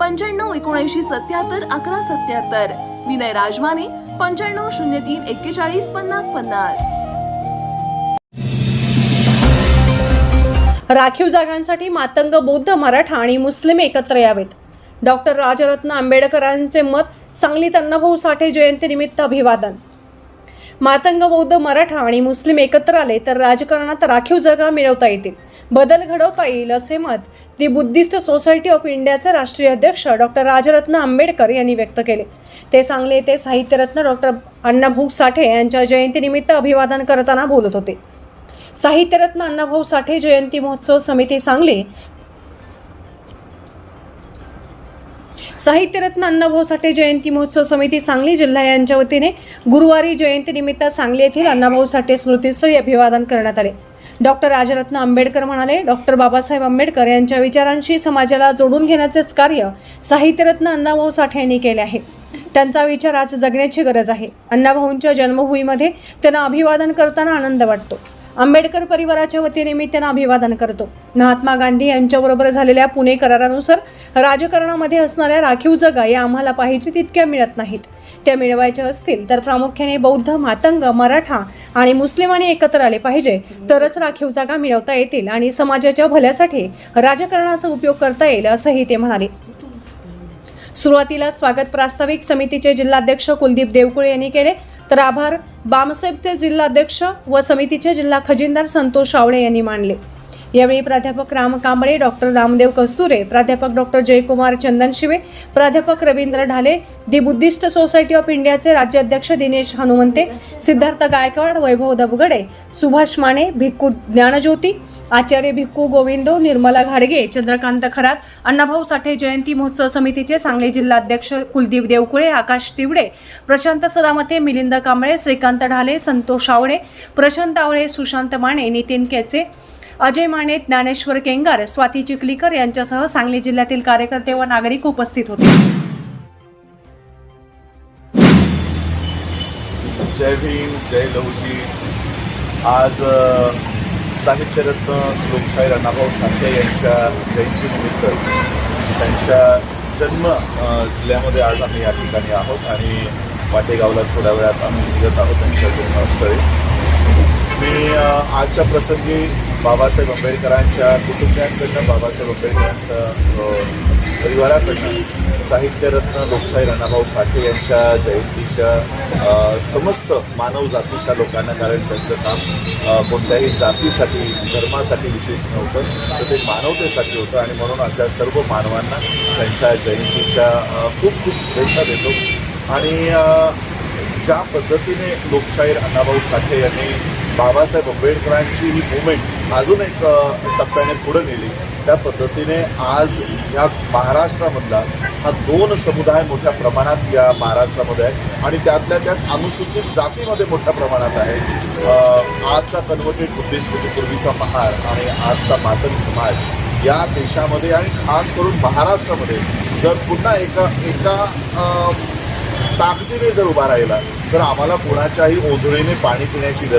पंच्याण्णव एकोणऐंशी सत्याहत्तर अकरा सत्याहत्तर. विनय राजमाने पंच्याण्णव शून्य तीन एक्केचाळीस पन्नास पन्नास. राखीव जागांसाठी मातंग बौद्ध मराठा आणि मुस्लिम एकत्र यावेत. डॉक्टर राजरत्न आंबेडकरांचे मत सांगलीत अण्णाभाऊ साठे जयंतीनिमित्त अभिवादन. मातंग बौद्ध मराठा आणि मुस्लिम एकत्र आले तर राजकारणात राखीव जागा मिळवता येतील. बदल घडवता येईल असे मत दी बुद्धिस्ट सोसायटी ऑफ इंडियाचे राष्ट्रीय अध्यक्ष डॉक्टर राजरत्न आंबेडकर यांनी व्यक्त केले. ते सांगले येथे साहित्यरत्न डॉक्टर अण्णाभाऊ साठे यांच्या जयंतीनिमित्त अभिवादन करताना बोलत होते. साहित्यरत्न अण्णाभाऊ साठे जयंती महोत्सव समिती सांगली साहित्यरत्न अण्णाभाऊ साठे जयंती महोत्सव समिती सांगली जिल्हा यांच्या वतीने गुरुवारी जयंतीनिमित्त सांगली येथील अण्णाभाऊ साठे स्मृतीस्थळी अभिवादन करण्यात आले. डॉक्टर राजरत्न आंबेडकर म्हणाले डॉक्टर बाबासाहेब आंबेडकर यांच्या विचारांशी समाजाला जोडून घेण्याचेच कार्य साहित्यरत्न अण्णाभाऊ साठे यांनी केले आहे. त्यांचा विचार आज जगण्याची गरज आहे. अण्णाभाऊंच्या जन्मभूमीमध्ये त्यांना अभिवादन करताना आनंद वाटतो. आंबेडकर परिवाराच्या वतीने मी त्यांना अभिवादन करतो. महात्मा गांधी यांच्याबरोबर झालेल्या पुणे करारानुसार राजकारणामध्ये असणाऱ्या राखीव जगा या आम्हाला पाहिजे तितक्या मिळत नाहीत. त्या मिळवायच्या असतील तर प्रामुख्याने बौद्ध मातंग मराठा आणि मुस्लिमांनी एकत्र आले पाहिजे. तरच राखीव जागा मिळवता येतील आणि समाजाच्या भल्यासाठी राजकारणाचा उपयोग करता येईल असंही ते म्हणाले. सुरुवातीला स्वागत प्रास्ताविक समितीचे जिल्हाध्यक्ष कुलदीप देवकुळे यांनी केले. तर आभार. बामसेबचे जिल्हाध्यक्ष व समितीचे जिल्हा खजिनदार संतोष आवळे यांनी मानले. यावेळी प्राध्यापक राम कांबळे डॉक्टर रामदेव कस्तुरे प्राध्यापक डॉक्टर जयकुमार चंदनशिवे प्राध्यापक रवींद्र ढाले दि बुद्धिस्ट सोसायटी ऑफ इंडियाचे राज्याध्यक्ष दिनेश हनुमंते सिद्धार्थ गायकवाड वैभव दबगडे सुभाष माने भिक्कू ज्ञानज्योती आचार्य भिक्कू गोविंदो निर्मला घाडगे चंद्रकांत खरात अण्णाभाऊ साठे जयंती महोत्सव समितीचे सांगली जिल्हाध्यक्ष कुलदीप देवकुळे आकाश तिवडे प्रशांत सदामते मिलिंद कांबळे श्रीकांत ढाले संतोष आवळे प्रशांत आवळे सुशांत माने नितीन केचे अजय माने ज्ञानेश्वर केंगार स्वाती चिखलीकर यांच्यासह सांगली जिल्ह्यातील कार्यकर्ते व नागरिक उपस्थित होते. जय भीम जय लवजी आज साहित्यरत्न लोकशाहीर अण्णाभाऊ साठे यांच्या जयंतीनिमित्त त्यांच्या जन्म जिल्ह्यामध्ये आज आम्ही या ठिकाणी आहोत आणि वाटेगावला थोड्या वेळात आम्ही निघत आहोत त्यांच्या जन्मस्थळी. मी आजच्या प्रसंगी बाबासाहेब आंबेडकरांच्या कुटुंबियांकडनं बाबासाहेब आंबेडकरांच्या परिवाराकडनं साहित्यरत्न लोकशाही अण्णाभाऊ साठे यांच्या जयंतीच्या समस्त मानव जातीच्या लोकांना कारण त्यांचं काम कोणत्याही जातीसाठी धर्मासाठी विशेष नव्हतं तर ते मानवतेसाठी होतं आणि म्हणून अशा सर्व मानवांना त्यांच्या जयंतीच्या खूप खूप शुभेच्छा देतो. आणि ज्या पद्धतीने लोकशाहीर अण्णाभाऊ साठे यांनी बाबासाहेब आंबेडकरांची ही मुवमेंट अजून एक टप्प्याने पुढे नेली. त्या पद्धतीने आज ह्या महाराष्ट्रामधला हा दोन समुदाय मोठ्या प्रमाणात या महाराष्ट्रामध्ये आहे आणि त्यातल्या त्यात अनुसूचित जातीमध्ये मोठ्या प्रमाणात आहे आजचा कन्वर्टेड बुद्धिस्ट म्हणजे पूर्वीचा महार आणि आजचा मातंग समाज या देशामध्ये आणि खास करून महाराष्ट्रामध्ये जर पुन्हा एका एका ताकदीने जर उभा राहिला तर आम्हाला कुणाच्याही ओझळीने पाणी पिण्याची गरज